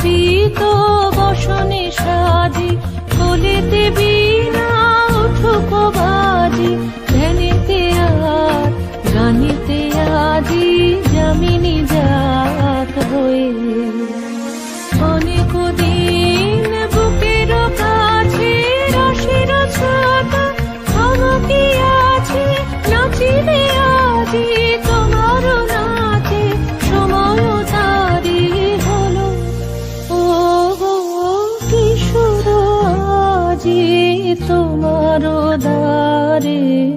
প্রীত বসনে সাজি চলিতে বিনা উঠুক বাজি ধ্যানেতে আর গানিতে আজি জামিনী জাত হয়ে। darudari